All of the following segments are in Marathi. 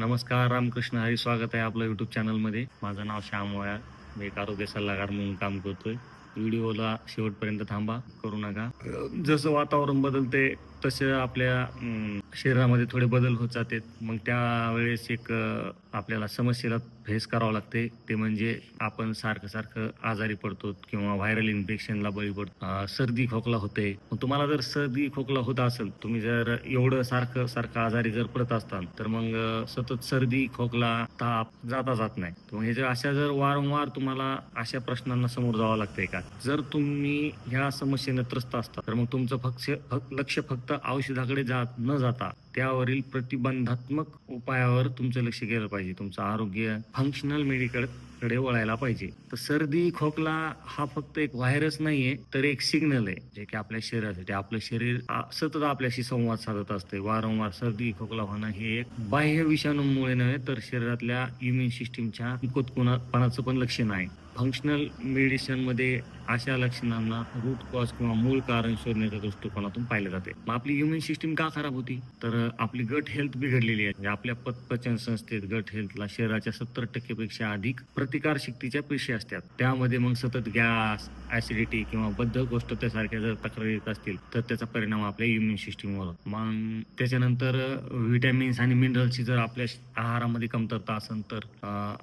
नमस्कार रामकृष्ण. हरी स्वागत आहे आपलं युट्यूब चॅनलमध्ये माझं नाव श्याम वया. मी एक आरोग्य सल्लागार म्हणून काम करतोय. व्हिडिओला शेवटपर्यंत थांबा. करू नका. जसं वातावरण बदलते तसे आपल्या शरीरामध्ये थोडे बदल होत जातात. मग त्यावेळेस एक आपल्याला समस्येला फेस करावं लागते. ते म्हणजे आपण सारखं सारखं आजारी पडतो किंवा व्हायरल इन्फेक्शनला बळी पडतो. सर्दी खोकला होते. मग तुम्हाला जर सर्दी खोकला होत असेल तुम्ही जर एवढं सारखं सारखं आजारी जर पडत असताल तर मग सतत सर्दी खोकला ताप जाता जात नाही. मग हे जर अशा जर वारंवार तुम्हाला अशा प्रश्नांना समोर जावं लागतंय का? जर तुम्ही ह्या समस्येने त्रस्त असता तर मग तुमचं फक्त- लक्ष फक्त औषधाकडे जात न जाता त्यावरील प्रतिबंधात्मक उपायावर तुमचं लक्ष गेलं पाहिजे. तुमचं आरोग्य फंक्शनल मेडिकलकडे वळायला पाहिजे. तर सर्दी खोकला हा फक्त एक व्हायरस नाहीये तर एक सिग्नल आहे. जे की आपल्या शरीरासाठी आपलं शरीर सतत आपल्याशी संवाद साधत असते. वारंवार सर्दी खोकला होणं हे एक बाह्य विषाणूमुळे नव्हे तर शरीरातल्या इम्युन सिस्टीमच्या कुतकुणापणाचं पण लक्षण आहे. फंक्शनल मेडिसिनमध्ये अशा लक्षणांना रूट कॉज किंवा मूळ कारण शोधण्याच्या दृष्टिकोनातून पाहिले जाते. मग आपली इम्युन सिस्टीम का खराब होती? तर आपली गट हेल्थ बिघडलेली आहे. म्हणजे आपल्या पत- पचन संस्थेत गट हेल्थला शरीराच्या सत्तर टक्केपेक्षा अधिक प्रतिकार शक्तीच्या पेशी असतात. त्यामध्ये मग सतत गॅस ऍसिडिटी किंवा बद्ध गोष्ट त्यासारख्या जर तक्रारी येत असतील तर त्याचा परिणाम आपल्या इम्युन सिस्टीमवर मग त्याच्यानंतर व्हिटॅमिन्स आणि मिनरल्सची जर आपल्या आहारामध्ये कमतरता असेल तर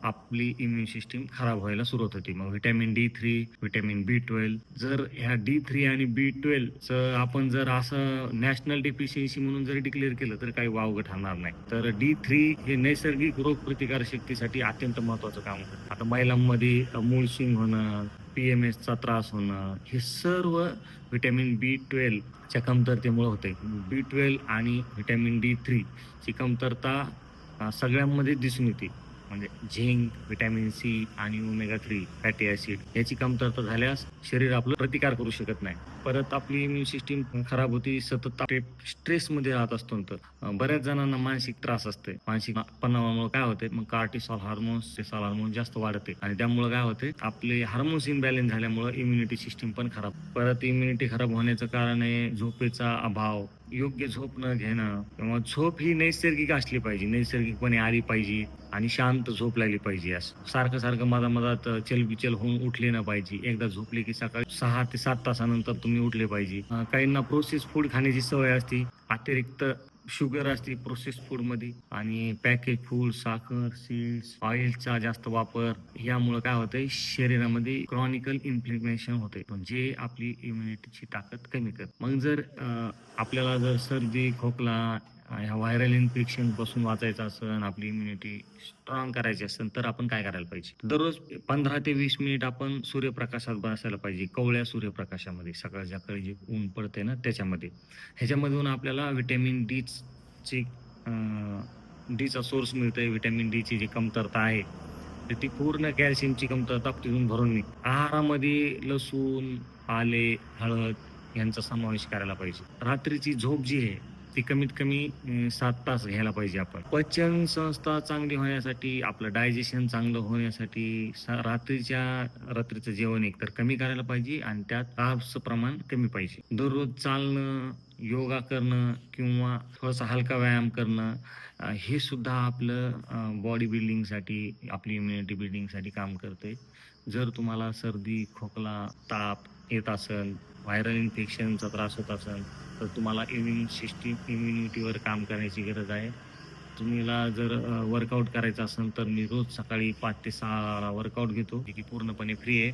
आपली इम्युन सिस्टीम खराब व्हायला सुरुवात होती. मग vitamin D three vitamin B twelve जर ह्या डी थ्री आणि बी ट्वेल्व आपण जर असं नॅशनल डिफिशियन्सी म्हणून जर डिक्लेअर केलं तर काही वावगं ठरणार नाही. तर डी थ्री हे नैसर्गिक रोग प्रतिकार शक्तीसाठी अत्यंत महत्वाचं काम करतं. आता महिलांमध्ये मूळ शिंग होणं पी एम एसचा त्रास होणं हे सर्व व्हिटॅमिन बी ट्वेल्वच्या कमतरतेमुळे होते बी ट्वेल्व आणि व्हिटॅमिन डी थ्रीची कमतरता सगळ्यांमध्ये दिसून येते. म्हणजे झिंक व्हिटॅमिन सी आणि ओमेगा थ्री फॅटी ऍसिड याची कमतरता झाल्यास शरीर आपलं प्रतिकार करू शकत नाही. परत आपली इम्युन सिस्टीम खराब होती सतत स्ट्रेस मध्ये राहत असतो तर बऱ्याच जणांना मानसिक त्रास असते. मानसिक तणावामुळे काय होते मग कार्टिसॉल हार्मोन्स स्ट्रेसॉल हार्मोन जास्त वाढते. आणि त्यामुळे काय होते आपले हार्मोन्स इनबॅलेन्स झाल्यामुळे इम्युनिटी सिस्टीम पण खराब. परत इम्युनिटी खराब होण्याचं कारण आहे झोपेचा अभाव योग्य झोप न घेणं किंवा झोप ही नैसर्गिक असली पाहिजे नैसर्गिकपणे आली पाहिजे आणि शांत झोप लागली पाहिजे. असं सारखं सारखं मधा मधात चलबिचल होऊन उठले ना पाहिजे. एकदा झोपले की सकाळी सहा ते सात तासानंतर तुम्ही उठले पाहिजे. काहींना प्रोसेस फूड खाण्याची सवय असते. अतिरिक्त शुगर असते प्रोसेस फूडमध्ये आणि पॅकेज फूड साखर सीड्स ऑइलचा जास्त वापर यामुळे काय होतंय? शरीरामध्ये क्रॉनिकल इन्फ्लेमेशन होते म्हणजे आपली इम्युनिटीची ताकद कमी कर मग जर आपल्याला जर सर्दी खोकला ह्या व्हायरल इन्फेक्शनपासून वाचायचं असेल आपली इम्युनिटी स्ट्रॉंग करायची असेल तर आपण काय करायला पाहिजे? दररोज पंधरा ते वीस मिनिट आपण सूर्यप्रकाशात बसायला पाहिजे कवळ्या सूर्यप्रकाशामध्ये सकाळ सकाळी जे ऊन पडते ना त्याच्यामध्ये. ह्याच्यामधून आपल्याला व्हिटॅमिन डी ची डीचा सोर्स मिळतोय व्हिटॅमिन डीची जी कमतरता आहे तर ती पूर्ण कॅल्शियमची कमतरता तिथून भरून निघ आहारामध्ये लसूण आले हळद यांचा समावेश करायला पाहिजे. रात्रीची झोप जी आहे ती कमीत कमी सात तास घ्यायला पाहिजे आपण. पचन संस्था चांगली होण्यासाठी आपलं डायजेशन चांगलं होण्यासाठी रात्रीच्या रात्रीचं जेवण एक तर कमी करायला पाहिजे आणि त्यात कार्ब्सचं प्रमाण कमी पाहिजे. दररोज चालणं योगा करणं किंवा थोडासा हलका व्यायाम करणं हे सुद्धा आपलं बॉडी बिल्डिंगसाठी आपली इम्युनिटी बिल्डिंगसाठी काम करते जर तुम्हाला सर्दी खोकला ताप येत असेल व्हायरल इन्फेक्शनचा त्रास होत असेल तर तुम्हाला इम्युन सिस्टीम इम्युनिटीवर काम करण्याची गरज आहे. तुम्हाला जर वर्कआउट करायचं असेल तर मी रोज सकाळी पाच ते सहा वर्कआउट घेतो. जे की पूर्णपणे फ्री आहे.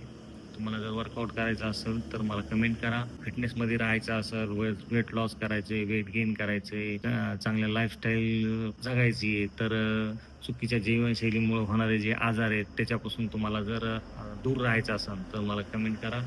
तुम्हाला जर वर्कआउट करायचं असेल तर मला कमेंट करा. फिटनेसमध्ये राहायचं असेल वेट लॉस करायचे वेट गेन करायचे चांगल्या लाईफस्टाईल जगायची आहे तर चुकीच्या जीवनशैलीमुळे होणारे जे आजार आहेत त्याच्यापासून तुम्हाला जर दूर राहायचं असेल तर मला कमेंट करा.